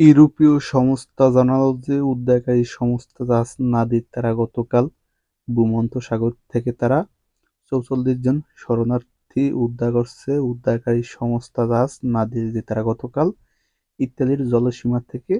ইউরোপীয় সংস্থা জানালো যে উদ্ধারকারী সংস্থা জাহাজ নাদির তারা গতকাল ভূমধ্যসাগর থেকে তারা চৌচল্লিশ জন শরণার্থী উদ্ধার করছে। উদ্ধারকারী সংস্থা জাহাজ নাদির যে তারা গতকাল ইতালির জলসীমা থেকে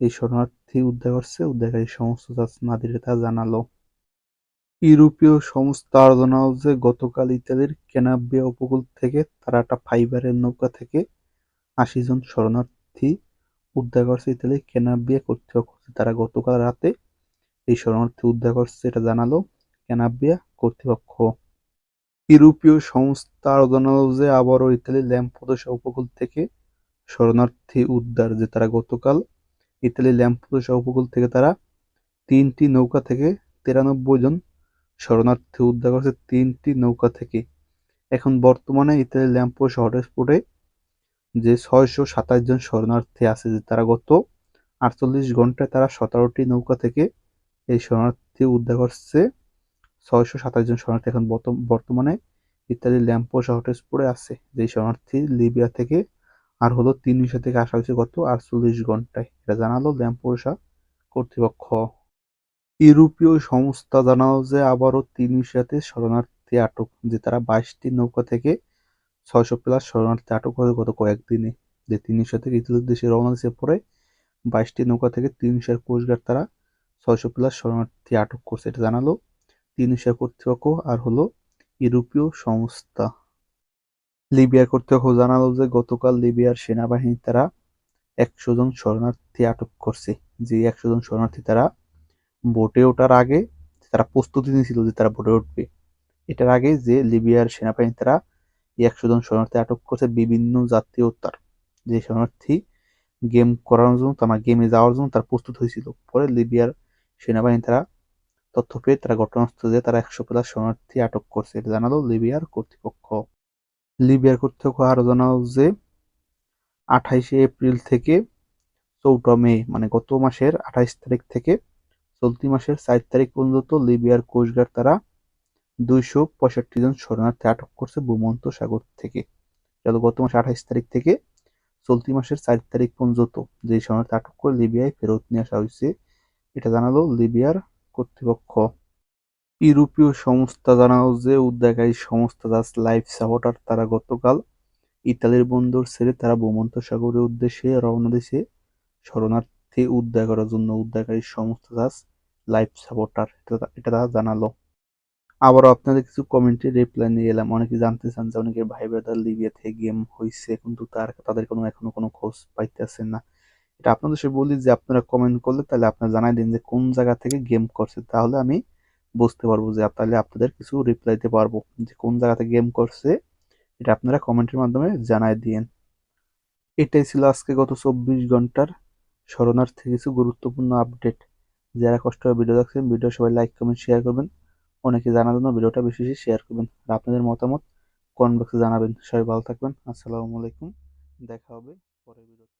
এই শরণার্থী উদ্ধার করছে। উদ্ধারকারী সংস্থা জাহাজ নাদির তা জানালো। ইউরোপীয় সংস্থা জানালো যে গতকাল ইতালির কেনাবিয়া উপকূল থেকে তারা একটা ফাইবারের নৌকা থেকে আশি জন শরণার্থী উদ্ধার করছে ইতালি ক্যানাবিয়া কর্তৃপক্ষ তারা গতকাল রাতে এই শরণার্থী উদ্ধার করছে এটা জানালো ক্যানাবিয়া কর্তৃপক্ষ। ইউরোপীয় সংস্থা জানালো যে আবারও ইতালি ল্যাম্পোদোসা উপকূল থেকে শরণার্থী উদ্ধার, যে তারা গতকাল ইতালি ল্যাম্পোদোসা উপকূল থেকে তারা তিনটি নৌকা থেকে তিরানব্বই জন শরণার্থী উদ্ধার করছে তিনটি নৌকা থেকে। এখন বর্তমানে ইতালি ল্যাম্পোসা হটস্পটে যে ছয়শো সাতাশ জন শরণার্থী আছে যে তারা গত আটচল্লিশ ঘন্টায় তারা সতেরোটি নৌকা থেকে এই শরণার্থী উদ্ধার করছে। ছয়শো সাতাশ জন শরণার্থী এখন বর্তমানে ইত্যাদি ল্যাম্পো হটস্পটে আছে। যে শরণার্থী লিবিয়া থেকে আর হলো তিন বিষয় থেকে আসা হয়েছে গত আটচল্লিশ ঘন্টায়। এটা জানালো ল্যাম্পোসা কর্তৃপক্ষ। ইউরোপীয় সংস্থা জানালো যে আবারও তিন বিষয়তে শরণার্থী আটক, যে তারা বাইশটি নৌকা থেকে ছয়শো প্লাস শরণার্থী আটক হয়ে গত কয়েকদিনে। যে তিনশো থেকে ইতিহাস দেশে রওনা দিয়েছে পরে বাইশটি নৌকা থেকে তিনশোর কোস্টগার্ড তারা ছয়শো প্লাস শরণার্থী আটক করছে এটা জানালো তিনশো কর্তৃপক্ষ আর হলো ইউরোপীয় সংস্থা। লিবিয়ার কর্তৃপক্ষ জানালো যে গতকাল লিবিয়ার সেনাবাহিনী তারা একশো জন শরণার্থী আটক করছে। যে একশো জন শরণার্থী তারা বোটে ওঠার আগে তারা প্রস্তুতি নিয়েছিল যে তারা বোটে উঠবে। এটার আগে যে লিবিয়ার সেনাবাহিনী তারা একশো জন শরণার্থী আটক করছে বিভিন্ন জাতীয়তার যে শরণার্থী গেম করানোর জন্য, তার গেমে যাওয়ার জন্য তার প্রস্তুত হয়েছিল। পরে লিবিয়ার সেনাবাহিনী তারা তথ্য পেয়ে তারা ঘটনাস্থলে তারা একশো প্লাস শরণার্থী আটক করছে। এটা জানালো লিবিয়ার কর্তৃপক্ষ। লিবিয়ার কর্তৃপক্ষ আরও জানালো যে, আঠাইশে এপ্রিল থেকে চৌঠা মে মানে গত মাসের আঠাইশ তারিখ থেকে চলতি মাসের চার তারিখ পর্যন্ত লিবিয়ার কোস্টগার্ড তারা দুইশো পঁয়ষট্টি জন শরণার্থী আটক করছে ভূমন্ত সাগর থেকে। গেল গত মাসে আঠাইশ তারিখ থেকে চলতি মাসের চার তারিখ পর্যন্ত যে শরণার্থী আটক করে লিবিয়ায় ফেরত নিয়ে আসা হয়েছে, এটা জানালো লিবিয়ার কর্তৃপক্ষ। ইউরোপীয় সংস্থা জানালো যে উদ্ধারকারী সংস্থা জাস্ট লাইফ সাপোর্টার, তারা গতকাল ইতালির বন্দর ছেড়ে তারা ভূমন্ত সাগরের উদ্দেশ্যে রওনা দিয়েছে শরণার্থী উদ্ধার করার জন্য। উদ্ধারকারী সংস্থা জাস্ট লাইফ সাপোর্টার এটা তারা জানালো। আবারও আপনাদের কিছু কমেন্টে রিপ্লাই নিয়ে এলাম। অনেকে জানতে চান যে অনেকের ভাই ব্রাদার লিবিয়া থেকে গেম হয়েছে কিন্তু তার, তাদের কোনো, এখনও কোনো খোঁজ পাইতেছেন না। এটা আপনাদের সে বলি যে, আপনারা কমেন্ট করলে তাহলে আপনারা জানাই দিন যে কোন জায়গা থেকে গেম করছে, তাহলে আমি বুঝতে পারব যে, তাহলে আপনাদের কিছু রিপ্লাই দিতে পারব যে, কোন জায়গাতে গেম করছে, এটা আপনারা কমেন্টের মাধ্যমে জানাই দিন এটাই ছিল আজকে গত চব্বিশ ঘণ্টার শরণার্থী কিছু গুরুত্বপূর্ণ আপডেট যারা কষ্ট ভিডিও দেখছেন ভিডিও সবাই লাইক কমেন্ট শেয়ার করবেন। অনেকে জানার জন্য ভিডিওটা বেশি বেশি শেয়ার করবেন। আর আপনাদের মতামত কমেন্ট বক্সে জানাবেন। সবাই ভালো থাকবেন। আসসালামু আলাইকুম। দেখা হবে পরের ভিডিওতে